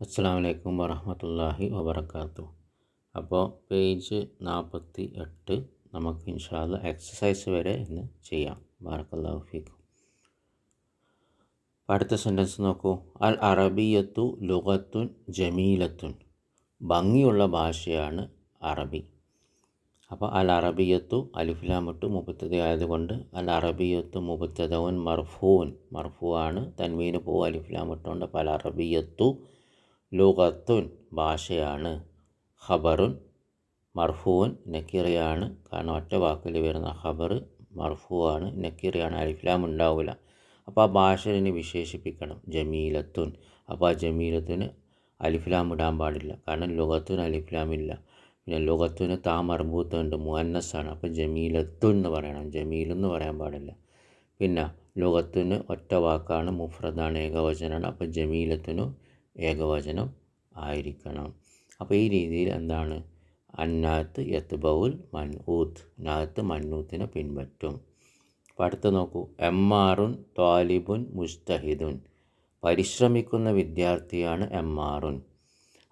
അസ്സാം വലൈക്കും വറഹമത്തല്ലാഹി അപ്പോൾ പേജ് നാൽപ്പത്തി എട്ട് നമുക്ക് ഇൻഷാല്ല എക്സസൈസ് വരെ ഇന്ന് ചെയ്യാം. ബാറക്കല്ലാഹു ഫീക്കും. അടുത്ത സെന്റൻസ് നോക്കൂ. അൽ അറബിയത്തു ലുഗത്തുൻ ജമീലത്തുൻ. ഭംഗിയുള്ള ഭാഷയാണ് അറബി. അപ്പോൾ അൽ അറബിയത്തു അലിഫിലാമുട്ടു മുപ്പത്തത് ആയതുകൊണ്ട് അൽ അറബിയത്തു മുപ്പത്തതവൻ മർഫൂൻ. മർഫുവാണ് ആണ് തൻവീന് പോ അലിഫിലാമുട്ടുണ്ട് അപ്പോൾ അൽ അറബിയത്തു ലുഗത്തുൻ ഭാഷയാണ്. ഖബറുൻ മർഫൂൻ നക്കിറയാണ്. കാരണം ഒറ്റ വാക്കിൽ വരുന്ന ഖബർ മർഫൂ ആണ് നക്കിറയാണ്. അലിഫ്ലാം ഉണ്ടാവില്ല അപ്പോൾ ആ ഭാഷനെ വിശേഷിപ്പിക്കണം. ജമീലത്തുൻ. അപ്പോൾ ആ ജമീലത്തിന് അലിഫ്ലാം ഇടാൻ പാടില്ല. കാരണം ലുഗത്തുൻ അലിഫ്ലാമില്ല പിന്നെ ലുഗത്തുന് താ മർബൂത്തുണ്ട് മുഹന്നസാണ് അപ്പോൾ ജമീലത്തുൻ എന്ന് പറയണം. ജമീൽ എന്ന് പറയാൻ പാടില്ല. പിന്നെ ലുഗത്തുന് ഒറ്റ വാക്കാണ് മുഫ്രദാണ് ഏകവചനാണ്. അപ്പോൾ ജമീലത്തിനു ഏകവചനം ആയിരിക്കണം. അപ്പോൾ ഈ രീതിയിൽ എന്താണ്? അന്നാത്ത് യത്ബൗൽ മൻഊത്ത്. നാത്ത് മന്നൂത്തിനെ പിൻപറ്റും. അപ്പോൾ അടുത്ത് നോക്കൂ. എമ്മാറുൻ ത്വാലിബുൻ മുസ്തഹിദുൻ പരിശ്രമിക്കുന്ന വിദ്യാർത്ഥിയാണ് എമ്മാറുൻ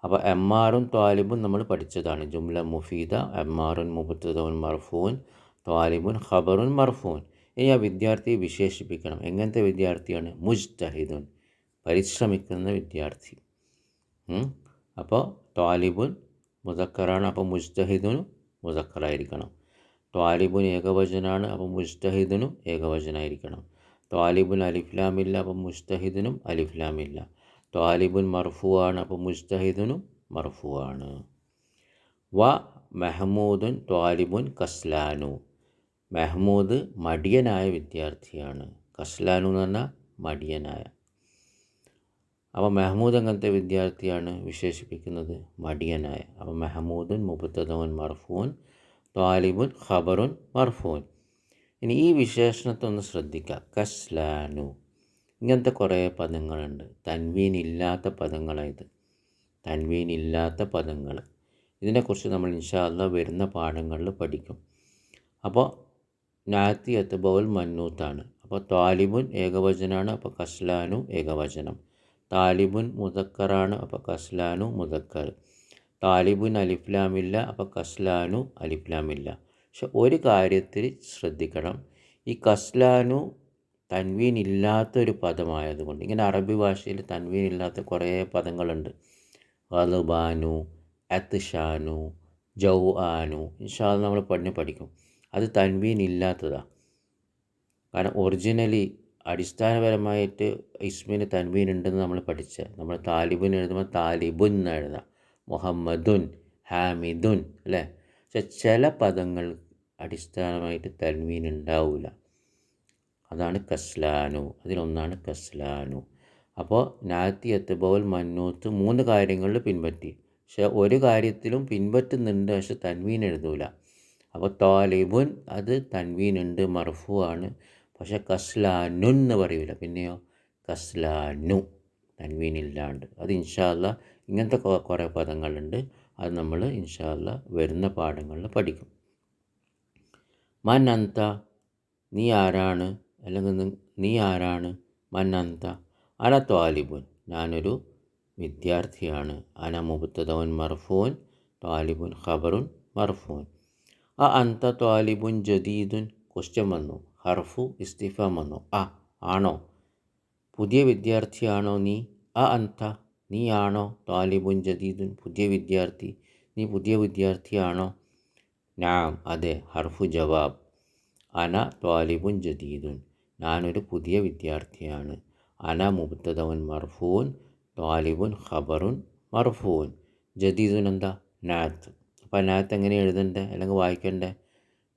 അപ്പോൾ എമ്മാറുൻ ത്വാലിബും നമ്മൾ പഠിച്ചതാണ്. ജുംല മുഫീദ എമ്മാറുൻ മുബത്തദുൻ മർഫൂൻ ത്വാലിബുൻ ഖബറുൻ മർഫൂൻ. ഇനി ആ വിദ്യാർത്ഥിയെ വിശേഷിപ്പിക്കണം. എങ്ങനത്തെ വിദ്യാർത്ഥിയാണ്? മുജ്തഹിദുൻ. പരിശ്രമിക്കുന്ന വിദ്യാർത്ഥി. അപ്പോൾ ത്വാലിബുൻ മുതക്കറാണ് അപ്പോൾ മുജ്തഹിദുനും മുതക്കറായിരിക്കണം ത്വാലിബുൻ ഏകവചനാണ് അപ്പോൾ മുജ്തഹിദിനും ഏകവചനായിരിക്കണം. ത്വാലിബുൻ അലിഫ്ലാമില്ല അപ്പോൾ മുസ്തഹിദിനും അലിഫ്ലാമില്ല. ത്വാലിബുൻ മർഫു ആണ് അപ്പോൾ മുസ്തഹിദിനും മർഫു ആണ് വ മെഹമൂദുൻ ത്വാലിബുൻ കസ്ലാനു. മെഹ്മൂദ് മടിയനായ വിദ്യാർത്ഥിയാണ്. കസ്ലാനു എന്ന് പറഞ്ഞാൽ മടിയനായ. അപ്പോൾ മെഹമൂദ് അങ്ങനത്തെ വിദ്യാർത്ഥിയാണ് വിശേഷിപ്പിക്കുന്നത്. മടിയനായ. അപ്പോൾ മെഹമൂദൻ മുബത്തദോൻ മർഫൂൻ ത്വാലിബുൻ ഖബറുൻ മർഫൂൻ. ഇനി ഈ വിശേഷണത്തെ ഒന്ന് ശ്രദ്ധിക്കുക കസ്ലാനു. ഇങ്ങനത്തെ കുറേ പദങ്ങളുണ്ട്. തൻവീൻ ഇല്ലാത്ത പദങ്ങളായത്. തൻവീൻ ഇല്ലാത്ത പദങ്ങൾ. ഇതിനെക്കുറിച്ച് നമ്മൾ ഇൻഷാല്ല വരുന്ന പാഠങ്ങളിൽ പഠിക്കും. അപ്പോൾ നാത്തി എത്തുബോൽ മന്നൂത്താണ്. അപ്പോൾ ത്വാലിബുൻ ഏകവചനമാണ് അപ്പോൾ കസ്ലാനു ഏകവചനം. താലിബുൻ മുതക്കറാണ് അപ്പോൾ കസ്ലാനു മുതക്കർ താലിബുൻ അലിഫ്ലാമില്ല അപ്പോൾ കസ്ലാനു അലിഫ്ലാമില്ല. പക്ഷെ ഒരു കാര്യത്തിൽ ശ്രദ്ധിക്കണം. ഈ കസ്ലാനു തൻവീൻ ഇല്ലാത്തൊരു പദമായതുകൊണ്ട് ഇങ്ങനെ അറബി ഭാഷയിൽ തൻവീൻ ഇല്ലാത്ത കുറേ പദങ്ങളുണ്ട്. വലുബാനു അത്ഷാനു ജൗ ആനു ഇൻഷാദ് നമ്മൾ പഠിഞ്ഞ് പഠിക്കും. അത് തൻവീൻ ഇല്ലാത്തതാണ് കാരണം ഒറിജിനലി അടിസ്ഥാനപരമായിട്ട് ഇസ്മിന് തൻവീൻ ഉണ്ടെന്ന് നമ്മൾ പഠിച്ച നമ്മൾ താലിബുൻ എഴുതുമ്പോൾ താലിബുൻ എന്ന് എഴുതാം മുഹമ്മദുൻ ഹാമിദുൻ അല്ലേ? പക്ഷെ ചില പദങ്ങൾ അടിസ്ഥാനമായിട്ട് തൻവീൻ ഉണ്ടാവില്ല അതാണ് കസ്ലാനു അതിലൊന്നാണ് കസ്ലാനു അപ്പോൾ നാത്തി എത്തുബോൽ മന്നൂത്ത് മൂന്ന് കാര്യങ്ങളിൽ പിൻപറ്റി. പക്ഷെ ഒരു കാര്യത്തിലും പിൻപറ്റുന്നുണ്ട് പക്ഷെ തൻവീൻ എഴുതൂല. അപ്പോൾ താലിബുൻ അത് തൻവീൻ ഉണ്ട് മർഫു ആണ്. പക്ഷേ കസ്ലാനു എന്ന് പറയില്ല പിന്നെയോ? കസ്ലാനു തൻവീനില്ലാണ്ട്. അത് ഇൻഷാല്ല ഇങ്ങനത്തെ കുറേ പദങ്ങളുണ്ട്. അത് നമ്മൾ ഇൻഷാല്ല വരുന്ന പാഠങ്ങളിൽ പഠിക്കും. മൻ അന്ത നീ ആരാണ്? അല്ലെങ്കിൽ നീ ആരാണ്? മൻ അന്ത അന ത്വാലിബുൻ. ഞാനൊരു വിദ്യാർത്ഥിയാണ്. അന മുബത്തതവൻ മർഫൂൻ ത്വാലിബുൻ ഖബറുൻ മർഫൂൻ. ആ അന്ത ത്വാലിബുൻ ജദീദുൻ ക്വസ്റ്റ്യൻ വന്നു. ഹർഫു ഇസ്തിഫ വന്നു ആ ആണോ? പുതിയ വിദ്യാർത്ഥിയാണോ നീ? അ അന്ത നീ ആണോ താലിബുൻ ജദീദുൻ പുതിയ വിദ്യാർത്ഥി നീ പുതിയ വിദ്യാർത്ഥിയാണോ? നാം അതെ ഹർഫു ജവാബ്. അന ത്വാലിബുൻ ജദീദുൻ ഞാനൊരു പുതിയ വിദ്യാർത്ഥിയാണ്. അന മുബ്തദവൻ മർഫൂൻ ത്വാലിബുൻ ഖബറുൻ മർഫൂൻ. ജദീദുൻ എന്താ? നാത്ത്. അപ്പോൾ നാത്ത് എങ്ങനെ എഴുതണ്ടേ? അല്ലെങ്കിൽ വായിക്കണ്ടേ?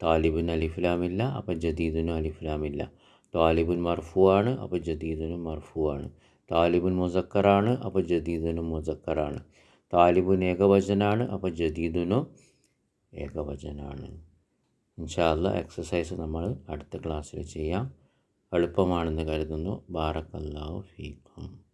താലിബുൻ അലിഫ്ലാമില്ല അപ്പോൾ ജദീദിനും അലിഫ്ലാമില്ല. താലിബുൻ മർഫു ആണ് അപ്പോൾ ജദീദിനും മർഫു ആണ് താലിബുൻ മുസക്കറാണ് അപ്പോൾ ജദീദിനും മുസക്കറാണ്. താലിബുൻ ഏകവചനാണ് അപ്പോൾ ജദീദിനും ഏകവചനാണ്. ഇൻഷാല്ല എക്സസൈസ് നമ്മൾ അടുത്ത ക്ലാസ്സിൽ ചെയ്യാം. എളുപ്പമാണെന്ന് കരുതുന്നു. ബാറക്കല്ലാഹു ഫീക്കും.